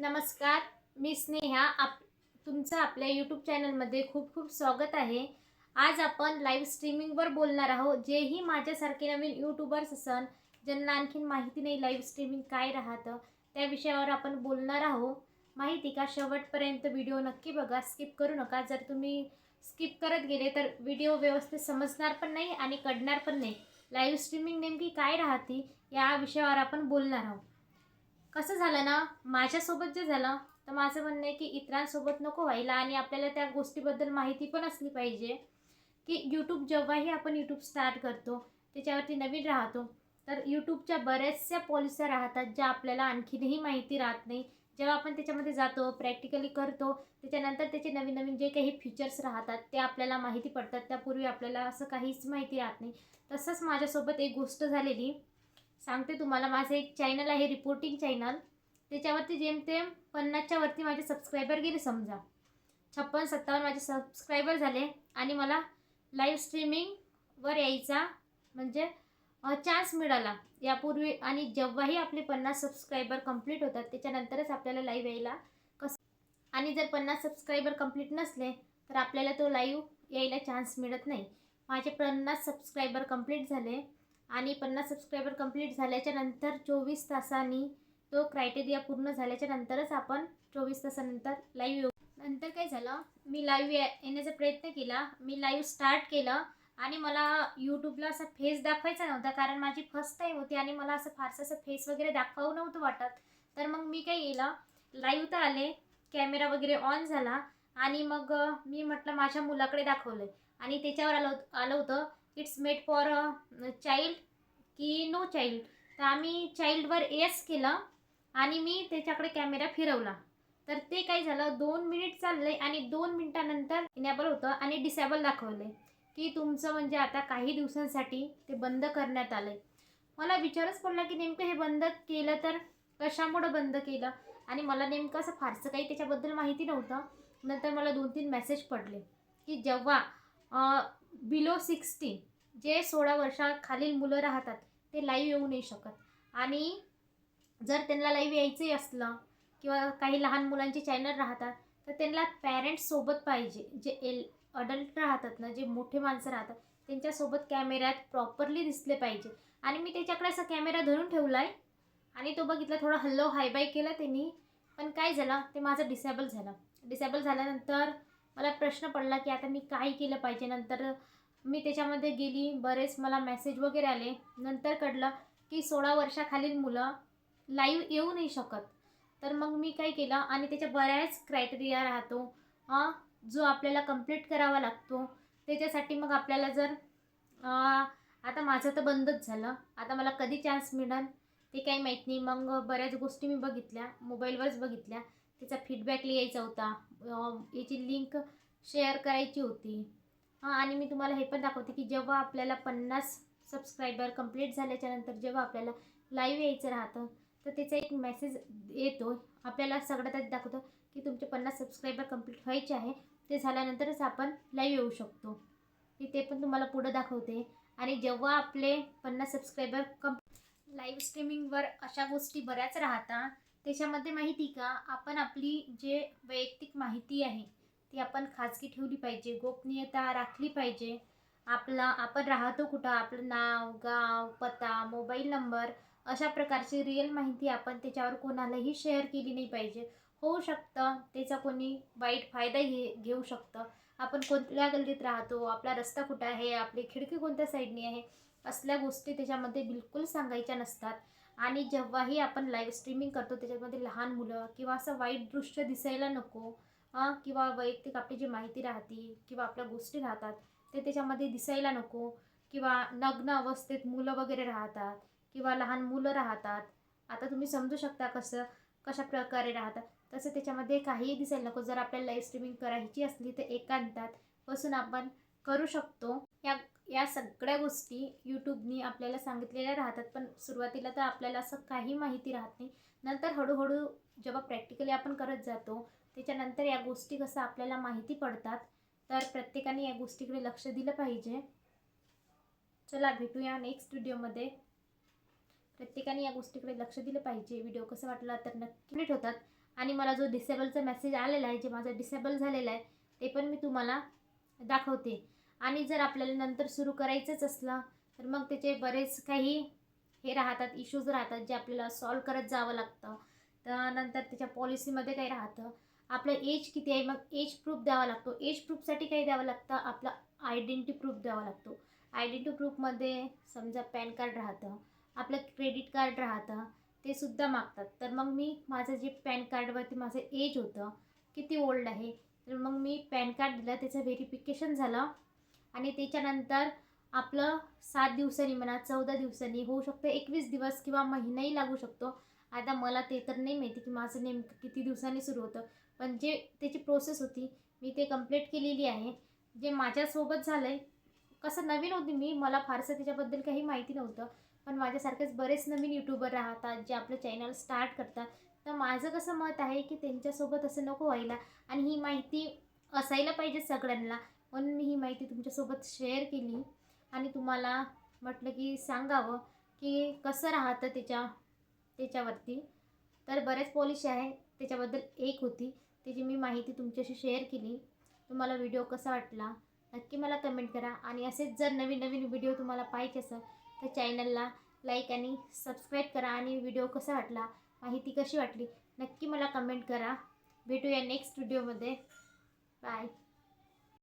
नमस्कार मी स्नेहा. आप तुमचं आपल्या यूट्यूब चॅनलमध्ये खूप खूप स्वागत आहे. आज आपण लाईव्ह स्ट्रीमिंगवर बोलणार आहोत. जेही माझ्यासारखे नवीन यूट्यूबर्स असन ज्यांना आणखीन माहिती नाही लाईव्ह स्ट्रीमिंग काय राहतं त्या विषयावर आपण बोलणार आहोत. माहिती का? शेवटपर्यंत व्हिडिओ नक्की बघा. स्किप करू नका. जर तुम्ही स्किप करत गेले तर व्हिडिओ व्यवस्थित समजणार पण नाही आणि कळणार पण नाही. लाईव्ह स्ट्रीमिंग नेमकी काय राहते या विषयावर आपण बोलणार आहोत. कसं झालं ना? माझ्यासोबत जे झालं तर माझं म्हणणं आहे की इतरांसोबत नको व्हायला आणि आपल्याला त्या गोष्टीबद्दल माहिती पण असली पाहिजे. की यूट्यूब जेव्हाही आपण यूट्यूब स्टार्ट करतो त्याच्यावरती नवीन राहतो तर यूट्यूबच्या बऱ्याचशा पॉलिस्या राहतात ज्या आपल्याला आणखीनही माहिती राहत नाही. जेव्हा आपण त्याच्यामध्ये जातो प्रॅक्टिकली करतो त्याच्यानंतर त्याचे नवीन नवीन जे काही फीचर्स राहतात ते आपल्याला माहिती पडतात. त्यापूर्वी आपल्याला असं काहीच माहिती राहत नाही. तसंच माझ्यासोबत एक गोष्ट झालेली. सांगते तुम्हाला माझं एक चॅनल आहे रिपोर्टिंग चॅनल त्याच्यावरती जेमतेम पन्नासच्या वरती माझे सबस्क्रायबर गेले समजा. छप्पन सत्तावन्न माझे सबस्क्रायबर झाले आणि मला लाईव्ह स्ट्रीमिंगवर यायचा म्हणजे चान्स मिळाला. यापूर्वी आणि जेव्हाही आपले पन्नास सबस्क्रायबर कंप्लीट होतात त्याच्यानंतरच आपल्याला लाईव्ह यायला कसं आणि जर पन्नास सबस्क्रायबर कंप्लीट नसले तर आपल्याला तो लाईव्ह यायला चान्स मिळत नाही. माझे पन्नास सबस्क्रायबर कंप्लीट झाले. आणि पन्नास सबस्क्रायबर कंप्लीट झाल्याच्यानंतर चोवीस तासांनी तो क्रायटेरिया पूर्ण झाल्याच्या नंतरच आपण चोवीस तासानंतर लाईव्ह येऊ. नंतर काय झालं? मी लाईव्ह या येण्याचा प्रयत्न केला. मी लाईव्ह स्टार्ट केलं आणि मला यूट्यूबला असा फेस दाखवायचा नव्हता कारण माझी फर्स्ट टाईम होती आणि मला असं फारसं असं फेस वगैरे दाखवावं नव्हतं वाटत. तर मग मी काय केलं? लाईव्ह तर आले. कॅमेरा वगैरे ऑन झाला आणि मग मी म्हटलं माझ्या मुलाकडे दाखवलं आणि त्याच्यावर आलं आलं होतं. इट्स मेड फॉर चाइल्ड की नो चाइल्ड तर आम्ही चाइल्डवर येस केलं आणि मी त्याच्याकडे कॅमेरा फिरवला. तर ते काय झालं दोन मिनिट चालले आणि दोन मिनिटानंतर इनॅबल होतं आणि डिसेबल दाखवले. की तुमचं म्हणजे आता काही दिवसांसाठी ते बंद करण्यात आलं आहे मला विचारच पडला की नेमकं हे बंद केलं तर कशामुळं बंद केलं? आणि मला नेमकं असं फारसं काही त्याच्याबद्दल माहिती नव्हतं. नंतर मला दोन तीन मेसेज पडले की जेव्हा बिलो सिक्स्टीन जे सोळा वर्षाखालील मुलं राहतात ते लाईव्ह येऊ नाही शकत. आणि जर त्यांना लाईव्ह यायचंही असलं किंवा काही लहान मुलांचे चॅनल राहतात तर त्यांना पॅरेंट्स सोबत पाहिजे. जे एल अडल्ट राहतात ना जे मोठे माणसं राहतात त्यांच्यासोबत कॅमेऱ्यात प्रॉपरली दिसले पाहिजे. आणि मी त्याच्याकडे असा कॅमेरा धरून ठेवला आहे आणि तो बघितला थोडा हल्लो हायबाय केला त्यांनी. पण काय झालं ते माझं डिसेबल झालं. डिसेबल झाल्यानंतर मला प्रश्न पडला की आता मी काय केलं पाहिजे? नंतर मी त्याच्यामध्ये गेली बरेच मला मेसेज वगैरे आले. नंतर कळलं की सोळा वर्षाखालील मुलं लाईव्ह येऊ नाही शकत. तर मग मी काय केलं आणि त्याच्या बऱ्याच क्रायटेरिया राहतो. जो आपल्याला कंप्लीट करावा लागतो. त्याच्यासाठी मग आपल्याला जर आता माझं तर बंदच झालं. आता मला कधी चान्स मिळेल ते काही माहीत नाही. मग बऱ्याच गोष्टी मी बघितल्या. मोबाईलवरच बघितल्या. त्याचा फीडबॅक लिहायचा होता. याची लिंक शेअर करायची होती. हां आणि मी तुम्हाला हे पण दाखवते की जेव्हा आपल्याला पन्नास सबस्क्रायबर कंप्लीट झाल्याच्यानंतर जेव्हा आपल्याला लाईव्ह यायचं राहतं तर त्याचा एक मेसेज येतो. आपल्याला सगळं त्यात दाखवतं की तुमचे पन्नास सबस्क्रायबर कंप्लीट व्हायचे आहे ते झाल्यानंतरच आपण लाईव्ह येऊ शकतो. मी ते पण तुम्हाला पुढं दाखवते. आणि जेव्हा आपले पन्नास सबस्क्रायबर कंप लाईव्ह स्ट्रीमिंगवर अशा गोष्टी बऱ्याच राहतात त्याच्यामध्ये माहिती का? आपण आपली जे वैयक्तिक माहिती आहे ती आपण खाजगी ठेवली पाहिजे गोपनीयता राखली पाहिजे. आपला आपण राहतो कुठं आपलं नाव गाव पत्ता मोबाईल नंबर अशा प्रकारची रिअल माहिती आपण त्याच्यावर कोणालाही शेअर केली नाही पाहिजे. होऊ शकतं त्याचा कोणी वाईट फायदा घे घेऊ शकतं. आपण कोणत्या गल्लीत राहतो आपला रस्ता कुठं आहे आपली खिडकी कोणत्या साईडनी आहे असल्या गोष्टी त्याच्यामध्ये बिलकुल सांगायच्या नसतात. आणि जेव्हाही आपण लाईव्ह स्ट्रीमिंग करतो त्याच्यामध्ये लहान मुलं किंवा असं वाईट दृश्य दिसायला नको किंवा वैयक्तिक आपली जी माहिती राहते किंवा आपल्या गोष्टी राहतात ते त्याच्यामध्ये दिसायला नको किंवा नग्न अवस्थेत मुलं वगैरे राहतात किंवा लहान मुलं राहतात. आता तुम्ही समजू शकता कसं कशा प्रकारे राहतात. तसं त्याच्यामध्ये काहीही दिसायला नको. जर आपल्याला लाईव्ह स्ट्रीमिंग करायची असली तर एकांतात बसून आपण करू शकतो. या या सगळ्या गोष्टी यूट्यूबनी आपल्याला सांगितलेल्या राहतात पण सुरुवातीला तर आपल्याला असं काही माहिती राहत नाही. नंतर हळूहळू जेव्हा प्रॅक्टिकली आपण करत जातो त्याच्यानंतर या गोष्टी कसं आपल्याला माहिती पडतात तर प्रत्येकाने या गोष्टीकडे लक्ष दिलं पाहिजे. चला भेटूया नेक्स्ट व्हिडिओमध्ये प्रत्येकाने या गोष्टीकडे लक्ष दिलं पाहिजे. व्हिडिओ कसं वाटला तर नक्की होतात. आणि मला जो डिसेबलचा मेसेज आलेला आहे जे माझं डिसेबल झालेलं आहे ते पण मी तुम्हाला दाखवते. आणि जर आपल्याला नंतर सुरू करायचंच असलं तर मग त्याचे बरेच काही हे राहतात इश्यूज राहतात जे आपल्याला सॉल्व करत जावं लागतं. त्यानंतर त्याच्या पॉलिसीमध्ये काही राहतं. आपलं एज किती आहे मग एज प्रूफ द्यावा लागतो. एज प्रूफसाठी काही द्यावं लागतं? आपला आयडेंटिटी प्रूफ द्यावा लागतो. आयडेंटिटी प्रूफमध्ये समजा पॅन कार्ड राहतं आपलं क्रेडिट कार्ड राहतं ते सुद्धा मागतात. तर मग मी माझं जे पॅन कार्डवरती माझं एज होतं किती ओल्ड आहे तर मग मी पॅन कार्ड दिलं त्याचं व्हेरिफिकेशन झालं. आणि त्याच्यानंतर आपलं सात दिवसांनी म्हणा चौदा दिवसांनी होऊ शकतं एकवीस दिवस किंवा महिनाही लागू शकतो. आता मला ते तर नाही माहिती की माझं नेमकं किती दिवसांनी सुरू होतं. पण जे त्याची प्रोसेस होती मी ते कंप्लीट केलेली आहे. जे माझ्यासोबत झालं आहे कसं नवीन होती मी मला फारसं त्याच्याबद्दल काही माहिती नव्हतं. पण माझ्यासारखेच बरेच नवीन यूट्यूबर राहतात जे आपलं चॅनल स्टार्ट करतात. तर माझं कसं मत आहे की त्यांच्यासोबत असं नको व्हायला. आणि ही माहिती असायला पाहिजे सगळ्यांना. म्हणून मी ही माहिती तुमच्यासोबत शेअर केली. आणि तुम्हाला म्हटलं की सांगावं की कसं राहतं त्याच्या त्याच्यावरती. तर बरेच पॉलिशी आहे त्याच्याबद्दल एक होती. त्याची मी माहिती तुमच्याशी शेअर केली. तुम्हाला व्हिडिओ कसा वाटला नक्की मला कमेंट करा. आणि असेच जर नवीन नवीन व्हिडिओ तुम्हाला पाहिजे असेल तर चॅनलला लाईक आणि सबस्क्राईब करा. आणि व्हिडिओ कसा वाटला माहिती कशी वाटली नक्की मला कमेंट करा. भेटूया नेक्स्ट व्हिडिओमध्ये बाय